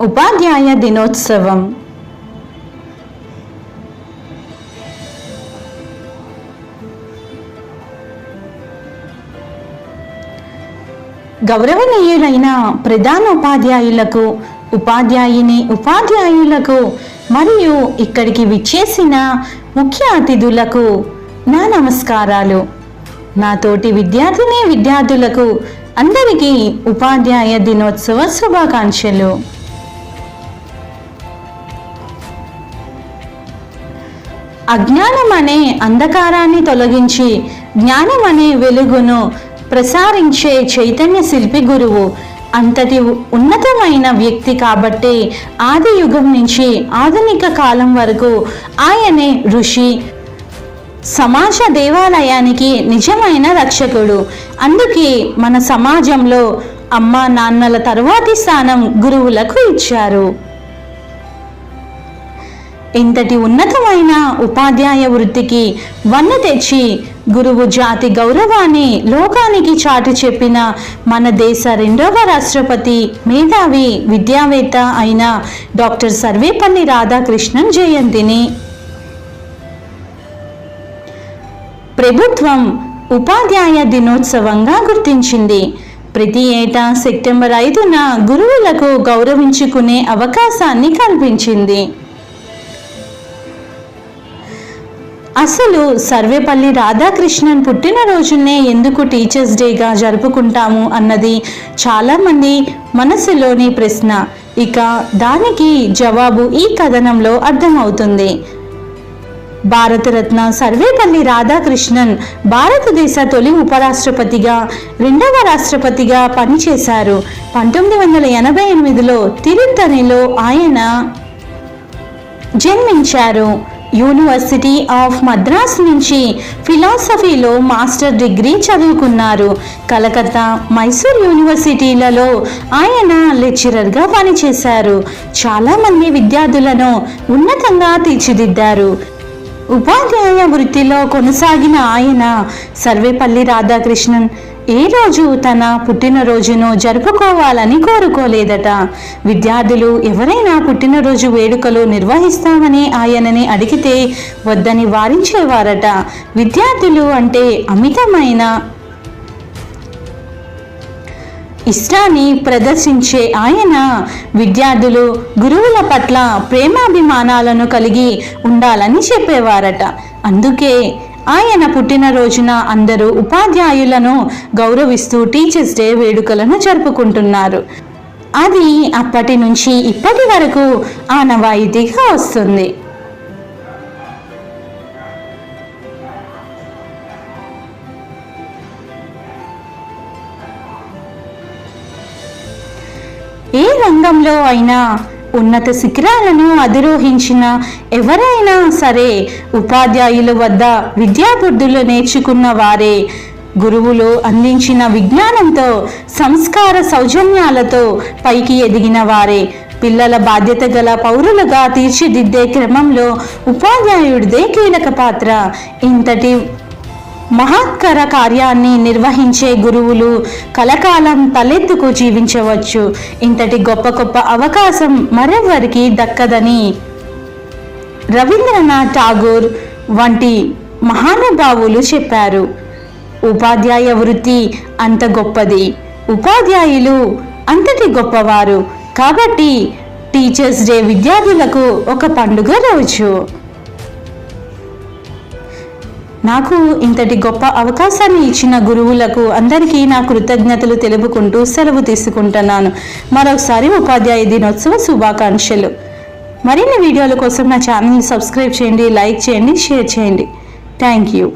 ఉపాధ్యాయ దినోత్సవం. గౌరవనీయులైన ప్రధాన ఉపాధ్యాయులకు ఉపాధ్యాయుని ఉపాధ్యాయులకు మరియు ఇక్కడికి విచ్చేసిన ముఖ్య అతిథులకు నా నమస్కారాలు. నా తోటి విద్యార్థిని విద్యార్థులకు అందరికీ ఉపాధ్యాయ దినోత్సవ శుభాకాంక్షలు. అజ్ఞానం అనే అంధకారాన్ని తొలగించి జ్ఞానం అనే వెలుగును ప్రసారించే చైతన్య శిల్పి గురువు. అంతటి ఉన్నతమైన వ్యక్తి కాబట్టి ఆది యుగం నుంచి ఆధునిక కాలం వరకు ఆయనే ఋషి. సమాజ దేవాలయానికి నిజమైన రక్షకుడు. అందుకే మన సమాజంలో అమ్మ నాన్నల తరువాతి స్థానం గురువులకు ఇచ్చారు. ఇంతటి ఉన్నతమైన ఉపాధ్యాయ వృత్తికి వన్న తెచ్చి గురువు జాతి గౌరవాన్ని లోకానికి చాటి చెప్పిన మన దేశ రెండవ రాష్ట్రపతి మేధావి విద్యావేత్త అయిన డాక్టర్ సర్వేపల్లి రాధాకృష్ణన్ జయంతిని. ప్రభుత్వం ఉపాధ్యాయ దినోత్సవంగా గుర్తించింది. ప్రతి ఏటా సెప్టెంబర్ ఐదున గురువులకు గౌరవించుకునే అవకాశాన్ని కల్పించింది. అసలు సర్వేపల్లి రాధాకృష్ణన్ పుట్టినరోజునే ఎందుకు టీచర్స్ డేగా జరుపుకుంటాము అన్నది చాలామంది మనసులోని ప్రశ్న. ఇక దానికి జవాబు ఈ కథనంలో అర్థమవుతుంది. భారతరత్న సర్వేపల్లి రాధాకృష్ణన్ భారతదేశ తొలి ఉపరాష్ట్రపతిగా రెండవ రాష్ట్రపతిగా పనిచేశారు. పంతొమ్మిది వందల ఎనభై ఎనిమిదిలో తిరుత్తణిలో ఆయన జన్మించారు. యూనివర్సిటీ ఆఫ్ మద్రాస్ నుంచి ఫిలాసఫీలో మాస్టర్ డిగ్రీ చదువుకున్నారు. కలకత్తా మైసూర్ యూనివర్సిటీలలో ఆయన లెక్చరర్గా పనిచేశారు. చాలామంది విద్యార్థులను ఉన్నతంగా తీర్చిదిద్దారు. ఉపాధ్యాయ వృత్తిలో కొనసాగిన ఆయన సర్వేపల్లి రాధాకృష్ణన్ ఏ రోజు తన పుట్టినరోజును జరుపుకోవాలని కోరుకోలేదట. విద్యార్థులు ఎవరైనా పుట్టినరోజు వేడుకలు నిర్వహిస్తామని ఆయనని అడిగితే వద్దని వారించేవారట. విద్యార్థులు అంటే అమితమైన ఇష్టాన్ని ప్రదర్శించే ఆయన విద్యార్థులు గురువుల పట్ల ప్రేమాభిమానాలను కలిగి ఉండాలని చెప్పేవారట. అందుకే ఆయన పుట్టినరోజున అందరూ ఉపాధ్యాయులను గౌరవిస్తూ టీచర్స్ డే వేడుకలను జరుపుకుంటున్నారు. అది అప్పటి నుంచి ఇప్పటి వరకు ఆనవాయితీగా వస్తుంది. ఏ రంగంలో అయినా ఉన్నత శిఖరాలను అధిరోహించిన ఎవరైనా సరే ఉపాధ్యాయుల వద్ద విద్యాబుద్ధులు నేర్చుకున్న వారే. గురువులు అందించిన విజ్ఞానంతో సంస్కార సౌజన్యాలతో పైకి ఎదిగిన వారే. పిల్లల బాధ్యత గల పౌరులుగా తీర్చిదిద్దే క్రమంలో ఉపాధ్యాయుడిదే కీలక పాత్ర. ఇంతటి మహత్కర కార్యాన్ని నిర్వహించే గురువులు కలకాలం తలెత్తుకు జీవించవచ్చు. ఇంతటి గొప్ప గొప్ప అవకాశం మరెవ్వరికి దక్కదని రవీంద్రనాథ్ ఠాగూర్ వంటి మహానుభావులు చెప్పారు. ఉపాధ్యాయ వృత్తి అంత గొప్పది. ఉపాధ్యాయులు అంతటి గొప్పవారు. కాబట్టి టీచర్స్ డే విద్యార్థులకు ఒక పండుగ రోజు. నాకు ఇంతటి గొప్ప అవకాశాన్ని ఇచ్చిన గురువులకు అందరికీ నా కృతజ్ఞతలు తెలుపుకుంటూ సెలవు తీసుకుంటున్నాను. మరొకసారి ఉపాధ్యాయ దినోత్సవ శుభాకాంక్షలు. మరిన్ని వీడియోల కోసం నా ఛానల్ని సబ్స్క్రైబ్ చేయండి లైక్ చేయండి షేర్ చేయండి. Thank you.